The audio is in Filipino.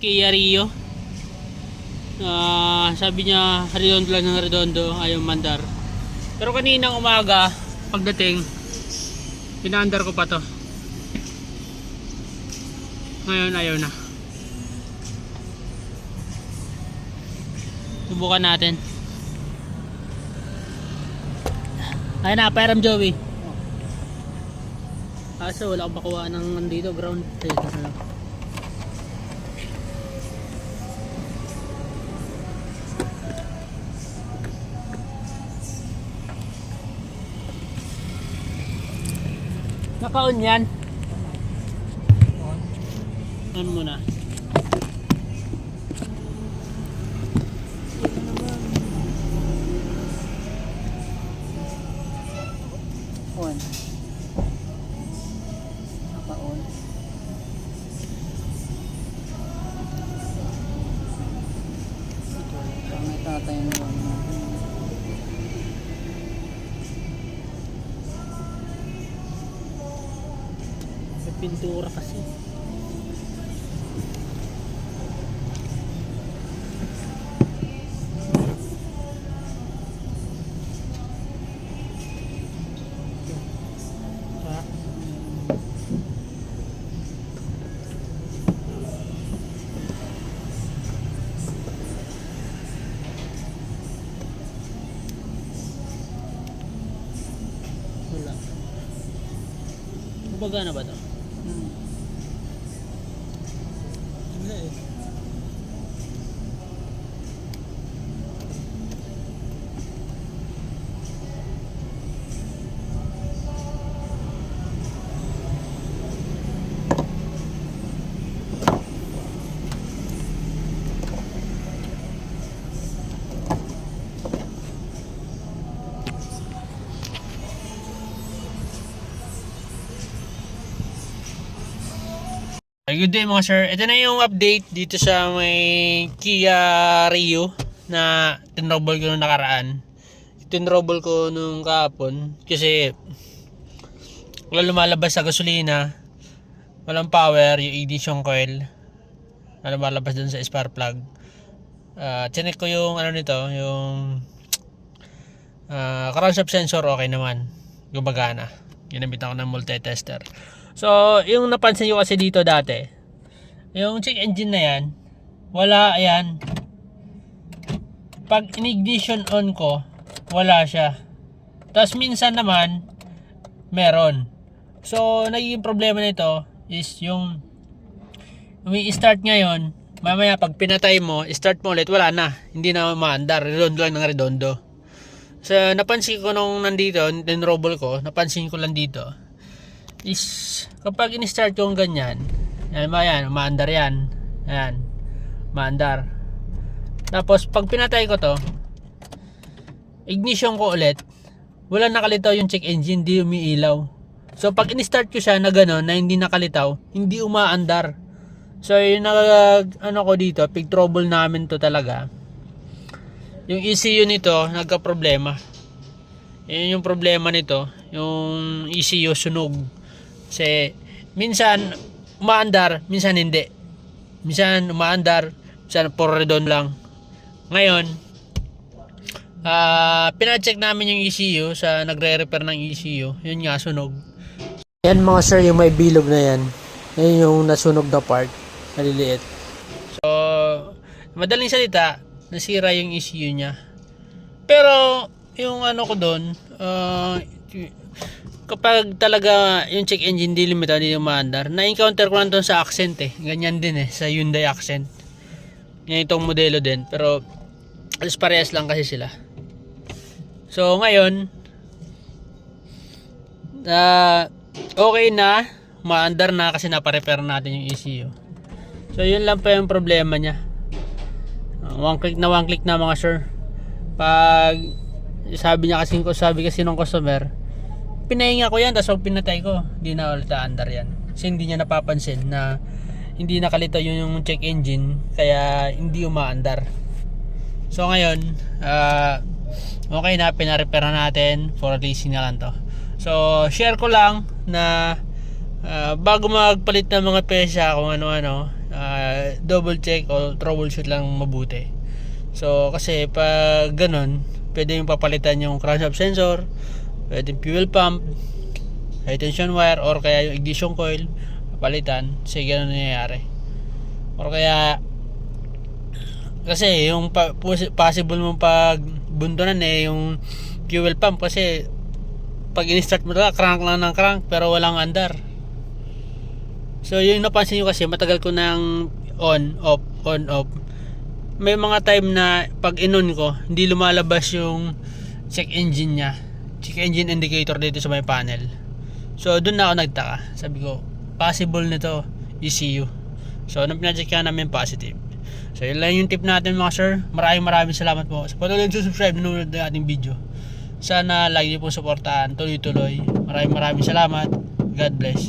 Kia Rio. Ah, sabi niya redondo lang ng redondo, ayaw mandar. Pero kaninang umaga, pagdating, pinaandar ko pa to. Ngayon ayaw na. Subukan natin. Ayun na, pairam Joey. Kaso wala akong makuha ng nandito ground. Teka Naka-on yan. On muna. On. Naka-on. Pangit ata yung on pintura kasi. Ah. Wala. Kumbaga na ba to? Ay, good day mga sir. Ito na yung update dito sa may Kia Rio na tinrobol ko nung nakaraan. Tinrobol ko nung kahapon kasi wala lumalabas sa gasolina. Walang power, yung ignition coil. Na lumalabas dun sa spark plug. Uh, chinek ko yung ano nito, yung uh, crankshaft sensor okay naman. Gumagana. Ginamit ako ng multi-tester. So, yung napansin ko kasi dito dati, yung check engine na yan, wala yan. Pag in-ignition on ko, wala siya. Tapos minsan naman, meron. So, nagiging problema nito is yung umi-start ngayon, mamaya pag pinatay mo, start mo ulit, wala na. Hindi na maandar. Redondo lang ng redondo. So, napansin ko nung nandito, dinrobble ko, napansin ko lang dito, is kapag in-start ko yung ganyan, yan ba yan, umaandar yan. Yan, maandar. Tapos pag pinatay ko to, ignition ko ulit, wala nakalitaw yung check engine, hindi umiilaw. So pag in-start ko siya na gano'n, na hindi nakalitaw, hindi umaandar. So yung nag, ano ko dito, pig trouble namin to talaga. Yung ECU nito, nagka-problema. Yun yung problema nito, yung ECU sunog. Kasi minsan umaandar, minsan hindi. Minsan umaandar, minsan puro redon lang. Ngayon, ah pina-check namin yung ECU sa nagre-repair ng ECU. Yun nga, sunog. Yan mga sir, yung may bilog na yan. Yan yung nasunog na part. Maliliit. So, madaling salita, nasira yung ECU niya. Pero, yung ano ko doon, ah, kapag talaga yung check engine di limited hindi umaandar na-encounter ko lang sa accent eh. Ganyan din eh sa Hyundai accent. Yan itong modelo din pero alas parehas lang kasi sila. So ngayon ah okay na maandar na kasi naparepair natin yung ECU so yun lang pa yung problema niya. Ah, one click na one click na mga sir. Pag sabi niya kasi sabi kasi ng customer pinahinga ko yan tapos pag pinatay ko hindi na ulit aandar yan. Kasi hindi niya napapansin na hindi nakalito yun yung check engine kaya hindi umaandar. So ngayon ah, okay na pinarepair na natin. For leasing na lang to. So share ko lang na ah, bago magpalit ng mga pesya kung ano ano ah, double check o troubleshoot lang mabuti. So, kasi pag ganun, pwede yung papalitan yung crankshaft sensor, pwede yung fuel pump, high tension wire, or kaya yung ignition coil, papalitan. Kasi ganun nangyayari. Or kaya, kasi yung pa- pos- possible mong pag bundunan eh, yung fuel pump kasi pag in-start mo talaga, crank lang ng crank pero walang andar. So yung napansin nyo kasi matagal ko nang on, off, on, off. May mga time na pag in-on ko, hindi lumalabas yung check engine niya. Check engine indicator dito sa may panel. So doon na ako nagtaka. Sabi ko, possible nito ECU. So nung pinacheck namin positive. So yun lang yung tip natin mga sir. Maraming maraming salamat po. Sa patuloy subscribe nanonood ng ating video. Sana lagi niyo po suportahan tuloy-tuloy. Maraming maraming salamat. God bless.